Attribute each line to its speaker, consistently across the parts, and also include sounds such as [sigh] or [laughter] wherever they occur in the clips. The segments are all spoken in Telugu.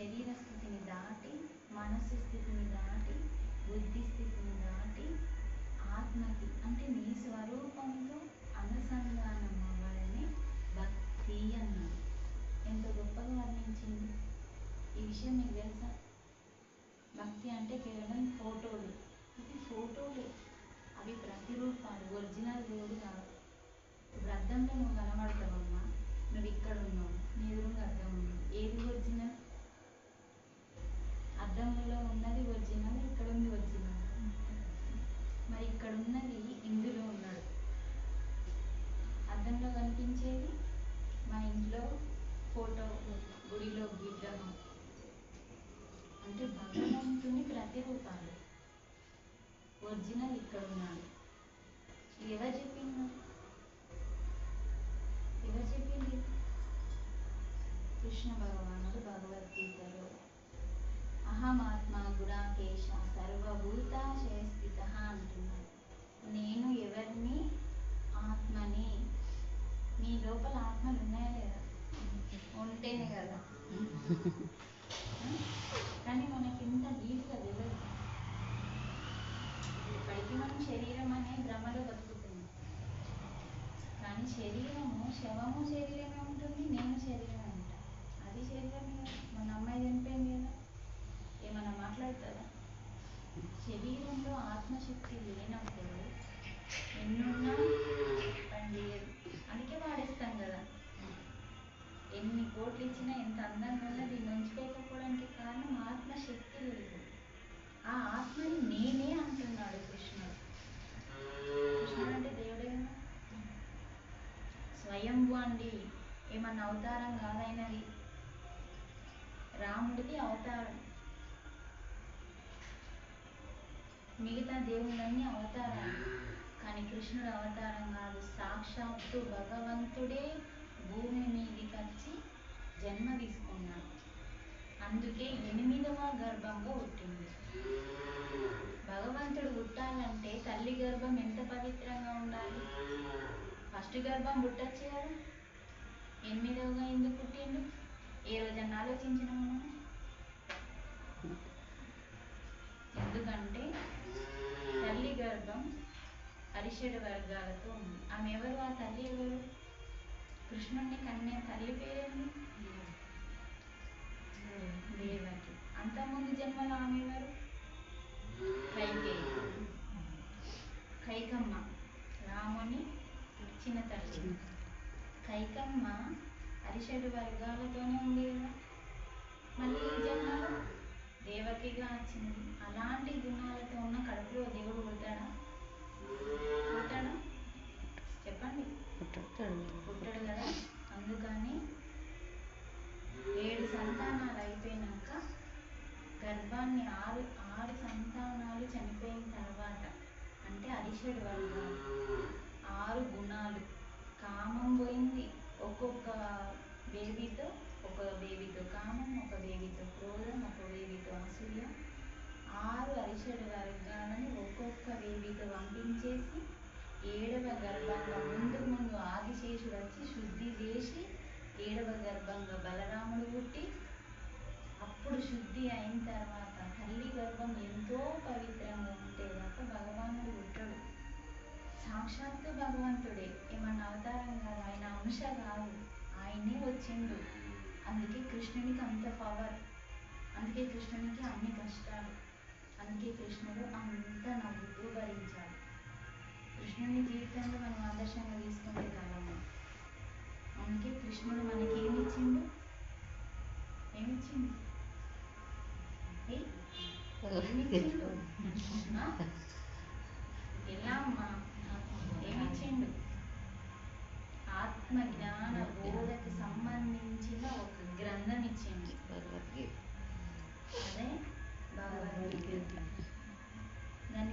Speaker 1: శరీర స్థితిని దాటి మనస్సు స్థితిని దాటి బుద్ధి స్థితిని దాటి ఆత్మకి అంటే నీ స్వరూపంతో అనుసంధానం అవ్వాలని భక్తి అన్నాడు ఎంత గొప్పగా వర్ణించింది. ఈ విషయం మీకు తెలుసా? భక్తి అంటే కేవలం ఫోటోలు. ఇది ఫోటోలు. అవి ప్రతిరూపాలు ఒరిజినల్ దేవుడు కాదు. ఇప్పుడు అద్దంలో నువ్వు కనబడతావమ్మా. నువ్వు ఇక్కడ ఉన్నావు. నీ ఎదురుగా అర్థం ఉన్నావు ఏది ఒరిజినల్? అద్దంలో ఉన్నది ఒరిజినల్ ఇక్కడ ఉంది ఒరిజినల్. మరి ఇక్కడ ఉన్నది ఇందులో ఉన్నాడు. అద్దంలో కనిపించేది మా ఇంట్లో ఫోటో గుడిలో విగ్రహం. అంటే భగవంతుని ప్రతిరూపాలు. ఒరిజినల్ ఇక్కడ ఉన్నాడు ఎవరు చెప్పింది ఎవరు చెప్పింది కృష్ణ భగవానుడు భగవద్గీతలో అహమాత్మా గుణాకేశ సర్వభూతాశయ స్థిత అంటున్నాడు. నేను ఎవరిని? ఆత్మని. మీ లోపల ఆత్మలు ఉన్నాయా లేదా? ఉంటేనే కదా. కానీ మనకి ఇంత డీప్గా తెలియదు ఇప్పటికీ మనం శరీరం అనే భ్రమలో బతుకుతున్నాం కానీ శరీరము శవము శరీరమే ఉంటుంది నేను శరీరం అంట అది శరీరమే పుట్టించిన ఎంత అందంగా ఉన్నా దీన్ని ఉంచుకోకపోవడానికి కారణం ఆత్మశక్తి లేదు. ఆ ఆత్మని నేనే అంటున్నాడు కృష్ణుడు. కృష్ణుడు అంటే దేవుడే కదా స్వయంభు అండి. ఏమన్నా అవతారం కాదైనది రాముడిది అవతారం. మిగతా దేవుళ్ళన్నీ అవతారాలు. కానీ కృష్ణుడు అవతారం కాదు. సాక్షాత్తు భగవంతుడే భూమి మీదకి వచ్చి జన్మ తీసుకున్నాడు అందుకే ఎనిమిదవ గర్భంగా పుట్టింది? భగవంతుడు పుట్టాలంటే తల్లి గర్భం ఎంత పవిత్రంగా ఉండాలి? ఫస్ట్ గర్భం పుట్టచ్చు కదా. ఎనిమిదవగా ఎందుకు పుట్టిండు? ఏ రోజన్నా ఆలోచించిన మనం. ఎందుకంటే తల్లి గర్భం అరిషడ్ వర్గాలతో ఉంది. ఆమె ఎవరు? ఆ తల్లి ఎవరు? కృష్ణుడిని కన్య తల్లి పేరేంటి దేవకి అంతకుముందు జన్మలో ఆమె ఎవరు? కైకమ్మ. రాముని ఇచ్చిన తల్లి. కైకమ్మ అరిషడ్ వర్గాలతోనే ఉంది కదా మళ్ళీ ఈ జన్మలో? దేవకిగా వచ్చింది. అలాంటి గుణాలతో ఉన్న కడుపులో దేవుడు పుట్టాడా పుట్టాడా చెప్పండి. పుట్టాడు కదా. అందుకని ఏడు సంతానాలు అయిపోయినాక గర్భాన్ని ఆరు ఆరు సంతానాలు చనిపోయిన తర్వాత అంటే అరిషడ్ వర్గాలు ఆరు గుణాలు. కామం పోయింది. ఒక్కొక్క బేబీతో ఒక బేబీతో కామం ఒక బేబీతో క్రోధం ఒక బేబీతో అసూయ. ఆరు అరిషడ్ వర్గాలని ఒక్కొక్క బేబీతో పంపించేసి ఏడవ గర్భంగా ముందు ముందు ఆదిశేషుడు వచ్చి శుద్ధి చేసి ఏడవ గర్భంగా బలరాముడు పుట్టి అప్పుడు శుద్ధి అయిన తర్వాత తల్లి గర్భం ఎంతో పవిత్రంగా ఉంటే తప్ప భగవానుడు పుట్టడు. సాక్షాత్తు భగవంతుడే. ఏమన్నా అవతారం కాదు ఆయన అంశ కాదు. ఆయనే వచ్చిండు. అందుకే కృష్ణునికి అంత పవర్ అందుకే కృష్ణునికి అన్ని కష్టాలు. అందుకే కృష్ణుడు అంత నవ్వుతూ భరించాడు. కృష్ణుని జీవితంలో మనం ఆదర్శంగా తీసుకుంటే కాలము. అందుకే కృష్ణుడు మనకి ఏమి ఇచ్చిండు ఏయ్, [laughs] ఏమిచ్చిండు? ఆ? ఎలా అమ్మా?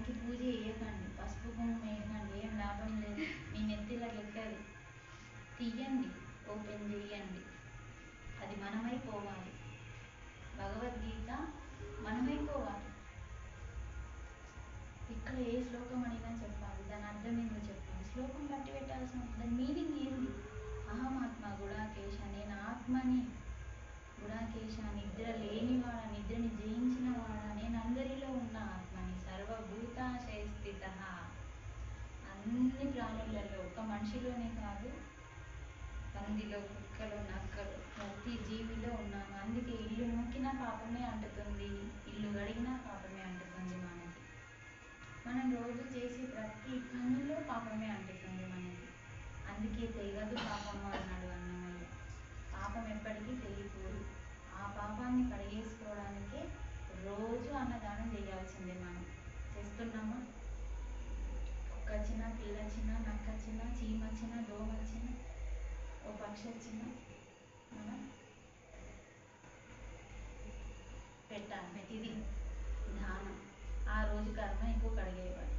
Speaker 1: దానికి పూజ చేయకండి పసుపు కుంకుమ వేయకండి. ఏం లాభం లేదు. మీ నెత్తిలోకి ఎక్కది తీయండి. ఓపెన్ చేయండి. అది మనమైపోవాలి భగవద్గీత మనమైపోవాలి ఇక్కడ ఏ శ్లోకం అడిగినా చెప్పాలి. దాని అర్థం ఏందో చెప్పాలి శ్లోకం పట్టి పెట్టాల్సిన దాని మీనింగ్ ఏంది? అహమాత్మ గుడాకేశ. నేను ఆత్మని గుడాకేశ నిద్ర లేనివాడ నిద్రని జయించిన వాడ అన్ని ప్రాణులలో ఒక మనిషిలోనే కాదు పందిలో కుక్కలో నక్కలో ప్రతి జీవిలో ఉన్నాను అందుకే ఇల్లు నూకినా పాపమే అంటుతుంది ఇల్లు గడిగినా పాపమే అంటుతుంది మనకి. మనం రోజు చేసే ప్రతి పనిలో పాపమే అంటుతుంది మనకి. అందుకే తెగదు పాపము అన్నాడు అన్నమయ్య. పాపం ఎప్పటికీ తెగిపోదు ఆ పాపాన్ని కడిగేసుకోవడానికే రోజు అన్నదానం చేయాల్సిందే మనం. చేస్తున్నామా? కుక్క వచ్చినా పిల్ల వచ్చినా నక్క వచ్చిన చీమ వచ్చిన దోమ వచ్చిన ఓ పక్షి వచ్చినా మనం పెట్టాలి ఇది ధ్యానం. ఆ రోజు కర్మ ఎక్కువ కడిగేవాడు